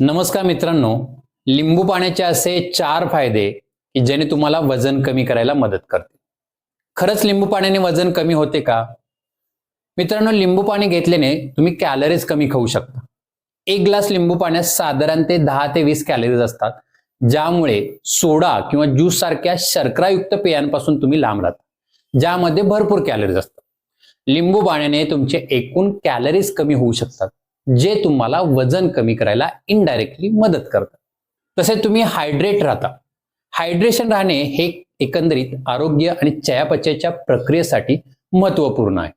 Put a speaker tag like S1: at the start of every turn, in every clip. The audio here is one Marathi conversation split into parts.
S1: नमस्कार मित्रांनो लिंबू पाण्याचे असे चार फायदे की ज्याने तुम्हाला वजन कमी करायला मदत करते. खरंच लिंबू पाण्याने वजन कमी होते का? मित्रांनो लिंबू पाणी घेतल्याने तुम्ही कॅलरीज कमी खाऊ शकता. एक ग्लास लिंबू पाण्यात साधारण ते दहा ते वीस कॅलरीज असतात ज्यामुळे सोडा किंवा ज्यूस सारख्या शर्करायुक्त पेयांपासून तुम्ही लांब राहता ज्यामध्ये भरपूर कॅलरीज असतात. लिंबू पाण्याने तुमचे एकूण कॅलरीज कमी होऊ शकतात. जे तुम्हाला वजन कमी करायला इनडायरेक्टली मदत करतात तसेच तुम्ही हायड्रेट राहता. हायड्रेशन राहणे हे एकंदरीत आरोग्य आणि चयापचयाच्या प्रक्रियेसाठी महत्त्वपूर्ण आहे.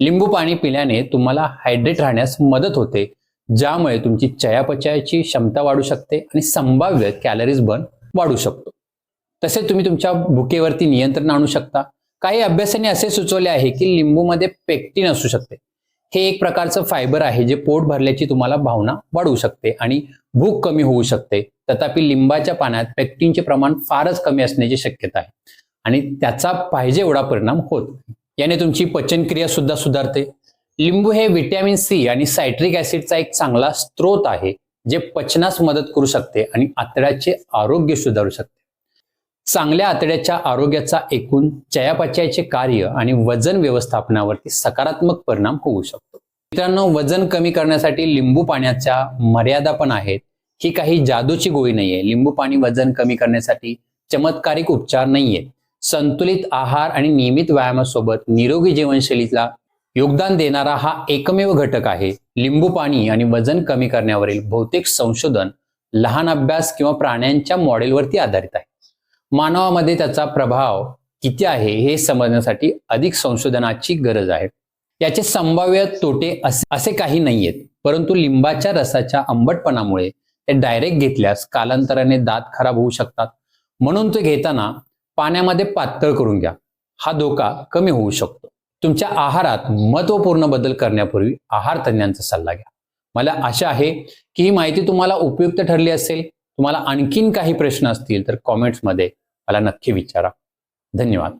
S1: लिंबू पाणी पिल्याने तुम्हाला हायड्रेट राहण्यास मदत होते ज्यामुळे तुमची चयापचयाची क्षमता वाढू शकते आणि संभाव्य कॅलरीज बर्न वाढू शकतो. तसे तुम्ही तुमच्या भुकेवरती नियंत्रण आणू शकता. काही अभ्यासाने असे सुचवले आहे की लिंबूमध्ये पेक्टिन असू शकते. हे एक प्रकारचं फायबर आहे जे पोट भरल्याची तुम्हाला भावना वाढवू शकते आणि भूक कमी होऊ शकते. तथापि लिंबाच्या पाण्यात पेक्टिनचे प्रमाण फारच कमी असण्याची शक्यता आहे. आणि त्याचा पाहिजे एवढा परिणाम होत याने तुमची पचनक्रिया सुद्धा सुधारते. लिंबू हे व्हिटॅमिन सी आणि सायट्रिक ऍसिडचा एक चांगला स्रोत आहे जे पचनास मदत करू शकते आणि आतड्याचे आरोग्य सुधारू शकते. चांगल्या आतड्याच्या आरोग्याचा एकूण चयापचयाचे कार्य आणि वजन व्यवस्थापनावरती सकारात्मक परिणाम होऊ शकतो. मित्रांनो वजन कमी करण्यासाठी लिंबू पाण्याच्या मर्यादा पण आहेत. ही काही जादूची गोळी नाहीये. लिंबू पाणी वजन कमी करण्यासाठी चमत्कारिक उपचार नाहीये संतुलित आहार आणि नियमित व्यायामासोबत निरोगी जीवनशैलीला योगदान देणारा हा एकमेव घटक आहे. लिंबू पाणी आणि वजन कमी करण्यावरील बहुतेक संशोधन लहान अभ्यास किंवा प्राण्यांच्या मॉडेलवरती आधारित आहे. मानवामध्ये त्याचा प्रभाव किती आहे हे समजण्यासाठी अधिक संशोधनाची गरज आहे. याचे संभाव्य तोटे असे काही नाहीयेत परंतु लिंबाच्या रसाच्या आंबटपणामुळे ते डायरेक्ट घेतल्यास कालांतराने दात खराब होऊ शकतात. म्हणून ते घेताना पाण्यामध्ये पातळ करून घ्या. हा धोका कमी होऊ शकतो. तुमच्या आहारात महत्त्वपूर्ण बदल करण्यापूर्वी आहार तज्ञांचा सल्ला घ्या. मला आशा आहे की ही माहिती तुम्हाला उपयुक्त ठरली असेल. तुम्हाला आणखीन काही प्रश्न असतील तर कॉमेंट्समध्ये मला नक्की विचारा. धन्यवाद.